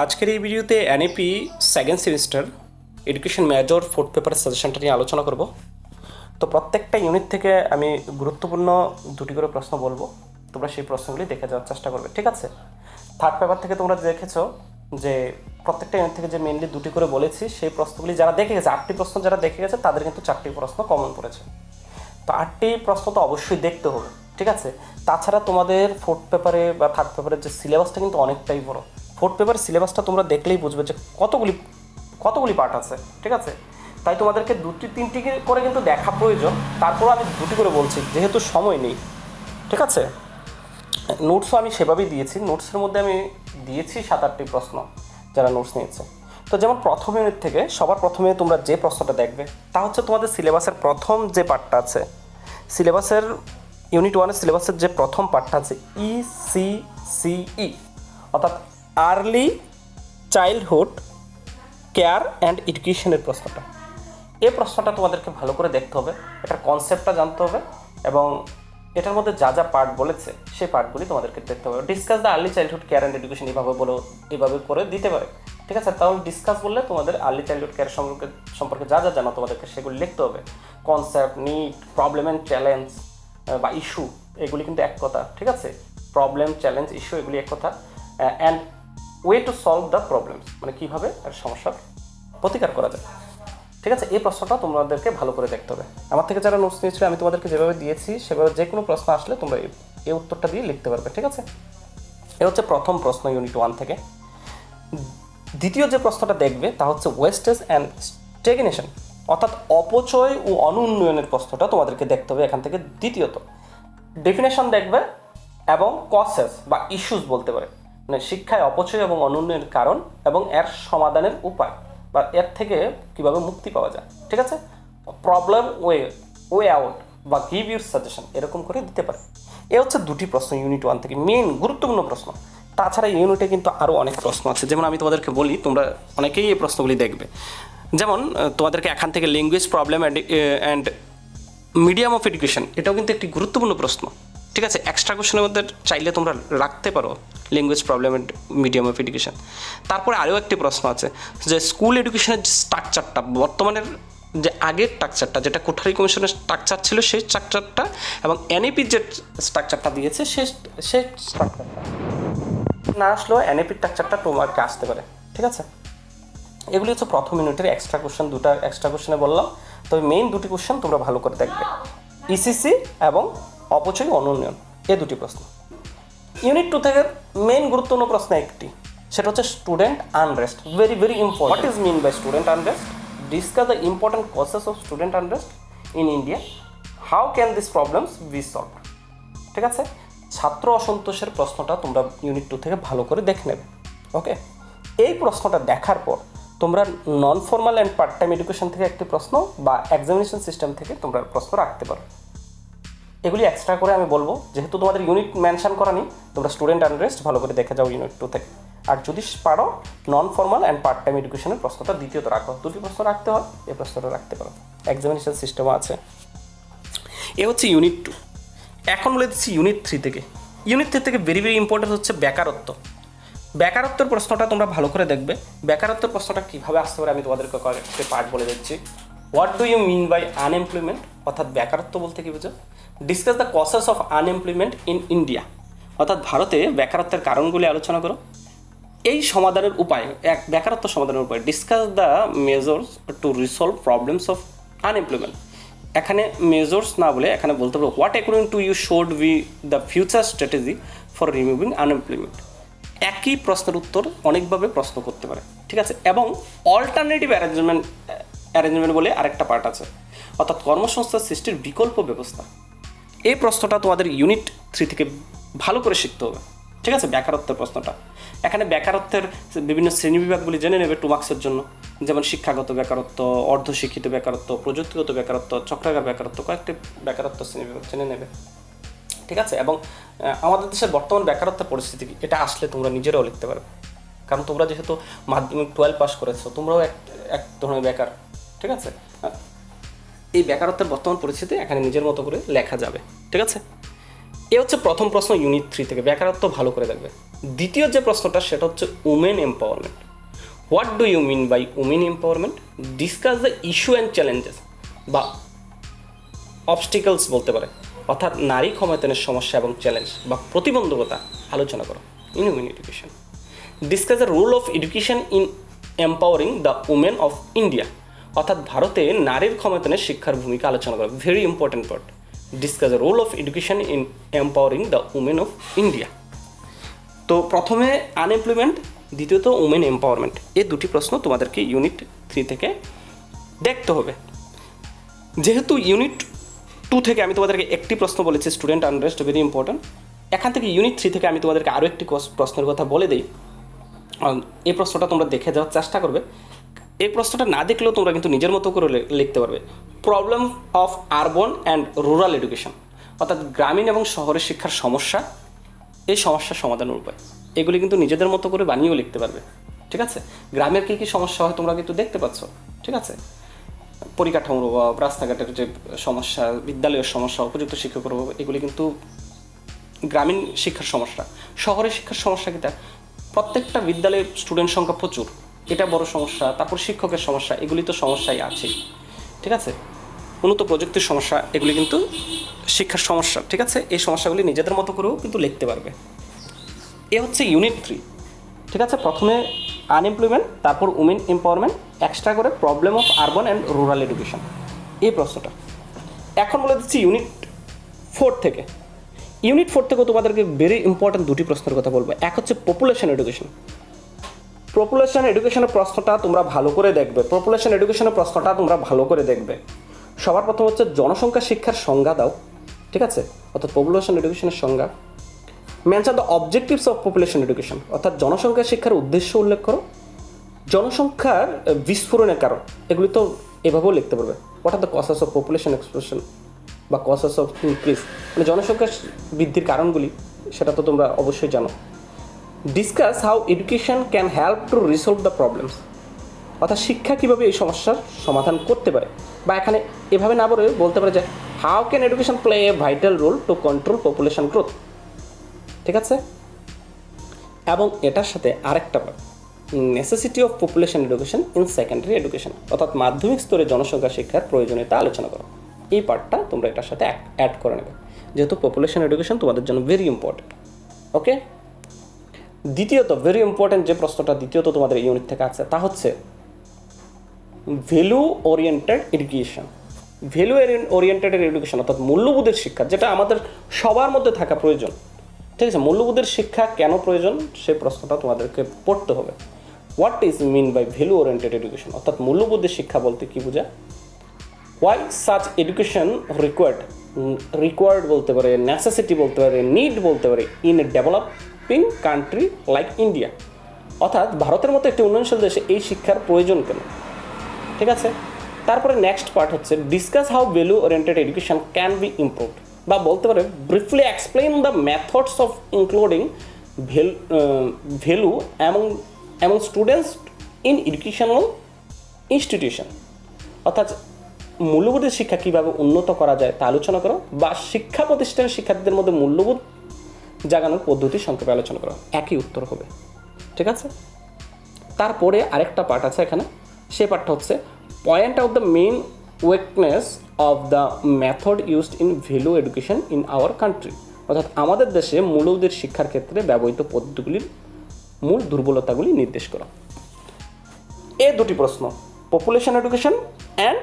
আজকের এই ভিডিওতে NEP second semester education major fourth পেপারের সাজেশনটা নিয়ে আলোচনা করব। তো প্রত্যেকটা ইউনিট থেকে আমি গুরুত্বপূর্ণ দুটি করে প্রশ্ন বলব। তোমরা সেই প্রশ্নগুলি দেখে যাওয়ার চেষ্টা করবে, ঠিক আছে? থার্ড পেপার থেকে তোমরা দেখেছ যে প্রত্যেকটা ইউনিট থেকে যে মেনলি দুটি করে বলেছি, সেই প্রশ্নগুলি যারা দেখে গেছে, আটটি প্রশ্ন যারা দেখে গেছে, তাদের কিন্তু চারটি প্রশ্ন কমন পড়েছে। তো আটটি প্রশ্ন তো অবশ্যই দেখতে হবে, ঠিক আছে? তাছাড়া তোমাদের ফোর্থ পেপারে বা থার্ড পেপারের যে সিলেবাসটা কিন্তু অনেকটাই বড়। ফোর্থ পেপার সিলেবাসটা তোমরা দেখলেই বুঝবে যে কতগুলি কতগুলি পার্ট আছে, ঠিক আছে? তাই তোমাদেরকে দুটি, তিনটি করে কিন্তু দেখা প্রয়োজন, তারপরও আমি দুটি করে বলছি, যেহেতু সময় নেই, ঠিক আছে? নোটসও আমি সেভাবেই দিয়েছি নোটসের মধ্যে আমি দিয়েছি সাত আটটি প্রশ্ন, যারা নোটস নিয়েছে। তো যেমন প্রথম ইউনিট থেকে, সবার প্রথমে তোমরা যে প্রশ্নটা দেখবে, তা হচ্ছে তোমাদের সিলেবাসের প্রথম যে পার্টটা আছে সিলেবাসের ইউনিট ওয়ানের সিলেবাসের যে প্রথম পার্টটা আছে ই সি সিই অর্থাৎ আর্লি চাইল্ডহুড কেয়ার অ্যান্ড এডুকেশনের প্রশ্নটা। এই প্রশ্নটা তোমাদেরকে ভালো করে দেখতে হবে, এটার কনসেপ্টটা জানতে হবে এবং এটার মধ্যে যা যা পার্ট বলেছে, সেই পার্টগুলি তোমাদেরকে দেখতে হবে। Discuss the early childhood care and education এইভাবে বলো এইভাবে করে দিতে পারে। ঠিক আছে? তাহলে ডিসকাস বললে তোমাদের আর্লি চাইল্ডহুড কেয়ার সম্পর্কে সম্পর্কে যা যা জানো তোমাদেরকে সেগুলি লিখতে হবে। Concept need problem and challenge বা ইস্যু এগুলি কিন্তু এক কথা। ঠিক আছে? প্রবলেম চ্যালেঞ্জ ইস্যু এগুলি এক কথা। And way to solve the problems মানে কীভাবে আর সমস্যার প্রতিকার করা যায়। ঠিক আছে? এই প্রশ্নটা তোমাদেরকে ভালো করে দেখতে হবে। আমার থেকে যারা নোটস নিয়েছিল, আমি তোমাদেরকে যেভাবে দিয়েছি, সেভাবে যে কোনো প্রশ্ন আসলে তোমরা এই উত্তরটা দিয়ে লিখতে পারবে, ঠিক আছে? এ হচ্ছে প্রথম প্রশ্ন ইউনিট ওয়ান থেকে। দ্বিতীয় যে প্রশ্নটা দেখবে, তা হচ্ছে ওয়েস্টেজ অ্যান্ড স্টেগনেশন অর্থাৎ অপচয় ও অনুন্নয়নের প্রশ্নটা তোমাদেরকে দেখতে হবে এখান থেকে দ্বিতীয়ত। ডেফিনেশন দেখবে এবং কসেস বা ইস্যুস বলতে পারে। মানে শিক্ষায় অপচয় এবং অনুন্নয়নের কারণ এবং এর সমাধানের উপায় বা এর থেকে কীভাবে মুক্তি পাওয়া যায়, ঠিক আছে? প্রবলেম ওয়ে ওয়ে আউট বা গিভ ইউর সাজেশন এরকম করে দিতে পারে। এ হচ্ছে দুটি প্রশ্ন ইউনিট ওয়ান থেকে। মেন গুরুত্বপূর্ণ প্রশ্ন। তাছাড়া ইউনিটে কিন্তু আরও অনেক প্রশ্ন আছে। যেমন আমি তোমাদেরকে বলি, তোমরা অনেকেই এই প্রশ্নগুলি দেখবে। যেমন তোমাদেরকে এখান থেকে language problem and and medium of education এটাও কিন্তু একটি গুরুত্বপূর্ণ প্রশ্ন। ঠিক আছে এক্সট্রা কোশ্চেনের মধ্যে চাইলে তোমরা রাখতে পারো language problem medium of education তারপরে আরও একটি প্রশ্ন আছে যে স্কুল এডুকেশনের যে স্ট্রাকচারটা বর্তমানের যে আগের স্ট্রাকচারটা যেটা কোঠারি কমিশনের স্ট্রাকচার ছিল সেই স্ট্রাকচারটা এবং এনএপির যে স্ট্রাকচারটা দিয়েছে সেই সেই স্ট্রাকচারটা না আসলেও এনএপির স্ট্রাকচারটা তোমাকে আসতে পারে, ঠিক আছে? এগুলি হচ্ছে প্রথম ইউনিটের এক্সট্রা কোশ্চেন দুটা এক্সট্রা কোশ্চেনে বললাম। তবে মেইন দুটি কোশ্চেন তোমরা ভালো করে দেখবে। ইসিসি এবং অপচয় ও অনুন্নয়ন? এ দুটি প্রশ্ন। ইউনিট টু থেকে মেইন গুরুত্বপূর্ণ প্রশ্ন একটি। সেটা হচ্ছে student unrest very very important what is mean by student unrest discuss the important causes of student unrest in India how can this problems be solve ঠিক আছে? ছাত্র অসন্তোষের প্রশ্নটা তোমরা ইউনিট টু থেকে ভালো করে দেখে নেবে। ওকে এই প্রশ্নটা দেখার পর তোমরা non formal and part time education থেকে একটি প্রশ্ন বা এক্সামিনেশন সিস্টেম থেকে তোমরা প্রশ্ন রাখতে পারো। এগুলি এক্সট্রা করে আমি বলব। যেহেতু তোমাদের ইউনিট মেনশন করা নেই, তোমরা স্টুডেন্ট আনরেস্ট ভালো করে দেখে যাও ইউনিট টু থেকে। আর যদি পারো non formal and part time এডুকেশনের প্রশ্নটা দ্বিতীয়ত রাখো। দুটি প্রশ্ন রাখতে হয়, এই প্রশ্নটা রাখতে পারো। এক্সামিনেশন সিস্টেমও আছে। এ হচ্ছে ইউনিট টু এখন বলে দিচ্ছি ইউনিট থ্রি থেকে। ইউনিট থ্রি থেকে ভেরি ভেরি ইম্পর্টেন্ট হচ্ছে বেকারত্ব। বেকারত্বের প্রশ্নটা তোমরা ভালো করে দেখবে। বেকারত্বের প্রশ্নটা কীভাবে আসতে পারে আমি তোমাদেরকে কয়েকটি পার্ট বলে দিচ্ছি। What do you mean by unemployment অর্থাৎ বেকারত্ব বলতে কী বুঝো? Discuss the causes of unemployment in India অর্থাৎ ভারতে বেকারত্বের কারণগুলি আলোচনা করো। এই সমাধানের উপায়, এক বেকারত্ব সমাধানের উপায়। Discuss the measures to resolve problems of unemployment এখানে মেজর্স না বলে এখানে বলতে পারব what according to you should be the future strategy for removing unemployment একই প্রশ্নের উত্তর অনেকভাবে প্রশ্ন করতে পারে, ঠিক আছে? এবং অল্টারনেটিভ অ্যারেঞ্জমেন্ট অ্যারেঞ্জমেন্ট বলে আরেকটা পার্ট আছে। অর্থাৎ কর্মসংস্থান সৃষ্টির বিকল্প ব্যবস্থা। এই প্রশ্নটা তোমাদের ইউনিট থ্রি থেকে ভালো করে শিখতে হবে। ঠিক আছে? বেকারত্বের প্রশ্নটা। এখানে বেকারত্বের বিভিন্ন শ্রেণীবিভাগগুলি জেনে নেবে টু মার্কসের জন্য। যেমন শিক্ষাগত বেকারত্ব অর্ধশিক্ষিত বেকারত্ব প্রযুক্তিগত বেকারত্ব চক্রাকার বেকারত্ব কয়েকটি বেকারত্ব শ্রেণীবিভাগ জেনে নেবে। ঠিক আছে? এবং আমাদের দেশের বর্তমান বেকারত্বের পরিস্থিতি কি? এটা আসলে তোমরা নিজেরাও লিখতে পারবে। কারণ তোমরা যেহেতু মাধ্যমিক টুয়েলভ পাস করেছ, তোমরাও এক এক ধরনের বেকার। ঠিক আছে? এই বেকারত্বের বর্তমান পরিস্থিতি এখানে নিজের মতো করে লেখা যাবে, ঠিক আছে? এ হচ্ছে প্রথম প্রশ্ন ইউনিট থ্রি থেকে, বেকারত্ব ভালো করে দেখবে। দ্বিতীয় যে প্রশ্নটা, সেটা হচ্ছে women empowerment what do you mean by women empowerment discuss the issue and challenges বা অবস্টিকলস বলতে পারে। অর্থাৎ নারী ক্ষমতায়নের সমস্যা এবং চ্যালেঞ্জ বা প্রতিবন্ধকতা আলোচনা করো in women education discuss the role of education in empowering the women of India অর্থাৎ ভারতে নারীর ক্ষমতায়নের শিক্ষার ভূমিকা আলোচনা করো very important part discuss the role of education in empowering the women of India তো প্রথমে আনএমপ্লয়মেন্ট দ্বিতীয়ত উমেন এম্পাওয়ারমেন্ট এই দুটি প্রশ্ন তোমাদেরকে ইউনিট থ্রি থেকে দেখতে হবে। যেহেতু ইউনিট টু থেকে আমি তোমাদেরকে একটি প্রশ্ন বলেছি স্টুডেন্ট আনরেস্ট ভেরি ইম্পর্ট্যান্ট এখান থেকে ইউনিট থ্রি থেকে আমি তোমাদেরকে আরও একটি প্রশ্নের কথা বলে দিই। এই প্রশ্নটা তোমরা দেখে যাওয়ার চেষ্টা করবে। এই প্রশ্নটা না দেখলেও তোমরা কিন্তু নিজের মতো করে লিখতে পারবে। Problem of urban and rural education অর্থাৎ গ্রামীণ এবং শহরের শিক্ষার সমস্যা, এই সমস্যার সমাধানের উপায়। এগুলি কিন্তু নিজেদের মতো করে বানিয়েও লিখতে পারবে। ঠিক আছে? গ্রামের কী কী সমস্যা হয় তোমরা কিন্তু দেখতে পাচ্ছ। ঠিক আছে? পরিকাঠামোর অভাব, রাস্তাঘাটের যে সমস্যা, বিদ্যালয়ের সমস্যা, উপযুক্ত শিক্ষকের অভাব, এগুলি কিন্তু গ্রামীণ শিক্ষার সমস্যা। শহরের শিক্ষার সমস্যা কিটা প্রত্যেকটা বিদ্যালয়ের স্টুডেন্ট সংখ্যা প্রচুর। এটা বড় সমস্যা, তারপর শিক্ষকের সমস্যা, এগুলি তো সমস্যাই আছে, ঠিক আছে? উন্নত প্রযুক্তির সমস্যা, এগুলি কিন্তু শিক্ষার সমস্যা, ঠিক আছে? এই সমস্যাগুলি নিজেদের মতো করেও কিন্তু লিখতে পারবে। এ হচ্ছে ইউনিট থ্রি ঠিক আছে? প্রথমে আনএমপ্লয়মেন্ট তারপর উমেন এম্পাওয়ারমেন্ট এক্সট্রা করে problem of urban and rural education এই প্রশ্নটা। এখন বলে দিচ্ছি ইউনিট ফোর থেকে। ইউনিট ফোর থেকেও তোমাদেরকে ভেরি ইম্পর্ট্যান্ট দুটি প্রশ্নের কথা বলব। এক হচ্ছে পপুলেশন এডুকেশন পপুলেশন এডুকেশনের প্রশ্নটা তোমরা ভালো করে দেখবে। পপুলেশন এডুকেশনের প্রশ্নটা তোমরা ভালো করে দেখবে। সবার প্রথম হচ্ছে জনসংখ্যা শিক্ষার সংজ্ঞা দাও, ঠিক আছে? অর্থাৎ পপুলেশন এডুকেশনের সংজ্ঞা। Mention the objectives of population education অর্থাৎ জনসংখ্যা শিক্ষার উদ্দেশ্য উল্লেখ করো। জনসংখ্যার বিস্ফোরণের কারণ, এগুলি তো এভাবেও লিখতে পারবে। What are the causes of population explosion বা কসেস অফ ইনক্রিজ মানে জনসংখ্যা বৃদ্ধির কারণগুলি, সেটা তো তোমরা অবশ্যই জানো। Discuss how education can help to resolve the problems অর্থাৎ শিক্ষা কীভাবে এই সমস্যার সমাধান করতে পারে? বা এখানে এভাবে না বলে বলতে পারে যে how can education play a vital role to control population growth ঠিক আছে? এবং এটার সাথে আরেকটা necessity of population education in secondary education অর্থাৎ মাধ্যমিক স্তরে জনসংখ্যা শিক্ষার প্রয়োজনীয়তা আলোচনা করো। এই পার্টটা তোমরা এটার সাথে অ্যাড করে নেবে। যেহেতু পপুলেশন এডুকেশন তোমাদের জন্য ভেরি ইম্পর্টেন্ট ওকে দ্বিতীয়ত ভেরি ইম্পর্টেন্ট যে প্রশ্নটা দ্বিতীয়ত তোমাদের ইউনিট থেকে আছে, তা হচ্ছে value oriented education value oriented education অর্থাৎ মূল্যবোধের শিক্ষা, যেটা আমাদের সবার মধ্যে থাকা প্রয়োজন। ঠিক আছে? মূল্যবোধের শিক্ষা কেন প্রয়োজন? সেই প্রশ্নটা তোমাদেরকে পড়তে হবে। What is mean by value oriented education অর্থাৎ মূল্যবোধের শিক্ষা বলতে কি বোঝা why such education required required বলতে পারে নেসেসিটি বলতে পারে নিড বলতে পারে in a developing country like India অর্থাৎ ভারতের মতো একটি উন্নয়নশীল দেশে এই শিক্ষার প্রয়োজন কেন? ঠিক আছে? তারপরে নেক্সট পার্ট হচ্ছে discuss how value oriented education can be improved বা বলতে পারে briefly explain the methods of including value among among students in educational institution অর্থাৎ মূল্যবোধের শিক্ষা কীভাবে উন্নত করা যায় তা আলোচনা করো বা শিক্ষা প্রতিষ্ঠানের শিক্ষার্থীদের মধ্যে মূল্যবোধ জাগানোর পদ্ধতি সংক্ষেপে আলোচনা করো। একই উত্তর হবে। ঠিক আছে? তারপরে আরেকটা পার্ট আছে এখানে। সে পার্টটা হচ্ছে point of the main weakness of the method used in value education in our country অর্থাৎ আমাদের দেশে মূল্যবোধের শিক্ষার ক্ষেত্রে ব্যবহৃত পদ্ধতিগুলির মূল দুর্বলতাগুলি নির্দেশ করো। এ দুটি প্রশ্ন population education and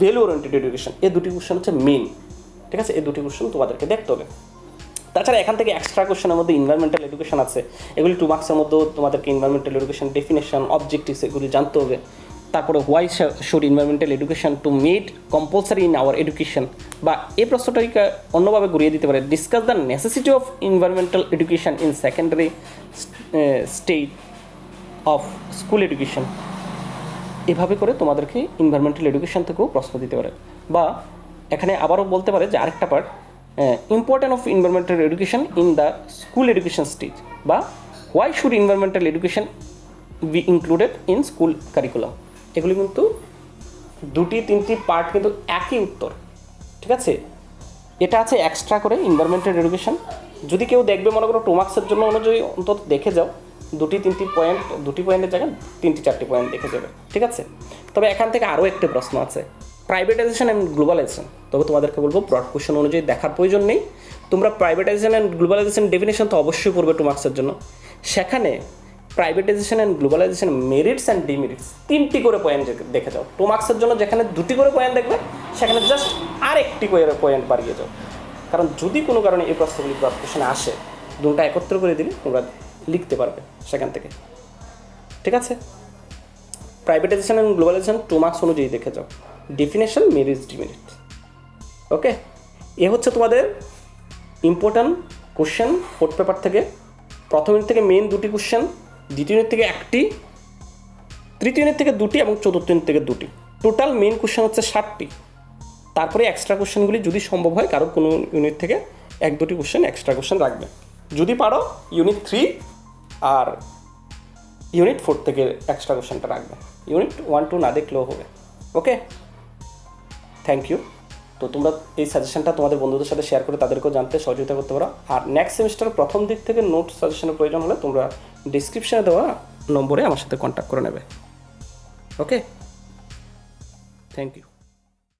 value oriented education এই দুটি কোশ্চেন হচ্ছে মেন ঠিক আছে? এই দুটি কোশ্চেন তোমাদেরকে দেখতে হবে। তাছাড়া এখান থেকে এক্সট্রা কোশ্চেনের মধ্যে ইনভারমেন্টাল এডুকেশন আছে। এগুলি টু মার্কসের মধ্যেও তোমাদেরকে ইনভারমেন্টাল এডুকেশন ডেফিনেশন অবজেক্টিভস এগুলি জানতে হবে। তারপরে why should environmental education to made compulsory in our education বা এই প্রশ্নটাকে অন্যভাবে ঘুরিয়ে দিতে পারে। Discuss the necessity of environmental education in secondary state of school education এভাবে করে তোমাদেরকে ইনভারমেন্টাল এডুকেশন থেকেও প্রশ্ন দিতে পারে। বা এখানে আবারও বলতে পারে যে আরেকটা part important of environmental education in the school education stage বা why should environmental education be included in school curriculum এগুলি কিন্তু দুটি, তিনটি পার্ট কিন্তু একই উত্তর, ঠিক আছে? এটা আছে এক্সট্রা করে এনভায়রনমেন্টাল এডুকেশন যদি কেউ দেখবে মনে করো টু মার্কসের জন্য অনুযায়ী অন্তত দেখে যাও দুটি, তিনটি পয়েন্ট দুটি পয়েন্টের জায়গায় তিনটি, চারটি পয়েন্ট দেখে যাবে। ঠিক আছে? তবে এখান থেকে আরও একটি প্রশ্ন আছে। প্রাইভেটাইজেশন অ্যান্ড গ্লোবালাইজেশন তবে তোমাদেরকে বলব ব্রড কোশ্চেন অনুযায়ী দেখার প্রয়োজন নেই। তোমরা প্রাইভেটাইজেশন অ্যান্ড গ্লোবালাইজেশন ডেফিনেশন তো অবশ্যই পড়বে টু মার্কসের জন্য। সেখানে privatisation and globalisation merits and demerits তিনটি করে পয়েন্ট দেখে যাও। টু মার্কসের জন্য যেখানে দুটি করে পয়েন্ট দেখবে, সেখানে জাস্ট আর একটি করে পয়েন্ট বাড়িয়ে যাও। কারণ যদি কোনো কারণে এই প্রশ্নগুলি ব্রড আসে, দুটা একত্র করে দিলে তোমরা লিখতে পারবে সেখান থেকে। ঠিক আছে? Privatisation and globalisation two marks অনুযায়ী দেখে যাও। ডেফিনেশন মেরিজ ডিমেরিট ওকে এ হচ্ছে তোমাদের ইম্পর্ট্যান্ট কোশ্চেন ফোর্থ পেপার থেকে। প্রথম ইউনিট থেকে মেন দুটি কোশ্চেন দ্বিতীয় ইউনিট থেকে একটি, তৃতীয় ইউনিট থেকে দুটি এবং চতুর্থ ইউনিট থেকে দুটি। টোটাল মেন কোশ্চেন হচ্ছে ষাটটি। তারপরে এক্সট্রা কোশ্চেনগুলি যদি সম্ভব হয়, কারও কোনো ইউনিট থেকে এক দুটি কোশ্চেন এক্সট্রা কোশ্চেন রাখবে। যদি পারো ইউনিট থ্রি আর ইউনিট ফোর থেকে এক্সট্রা কোশ্চেনটা রাখবে। ইউনিট ওয়ান টু না দেখলেও হবে। ওকে থ্যাংক ইউ তো তোমরা এই সাজেশনটা তোমাদের বন্ধুদের সাথে শেয়ার করে তাদেরকেও জানতে সহযোগিতা করতে পারো। আর নেক্সট সেমিস্টার প্রথম দিক থেকে নোট সাজেশনের প্রয়োজন হলে তোমরা ডিসক্রিপশানে দেওয়া নম্বরে আমার সাথে কন্ট্যাক্ট করে নেবে। Okay thank you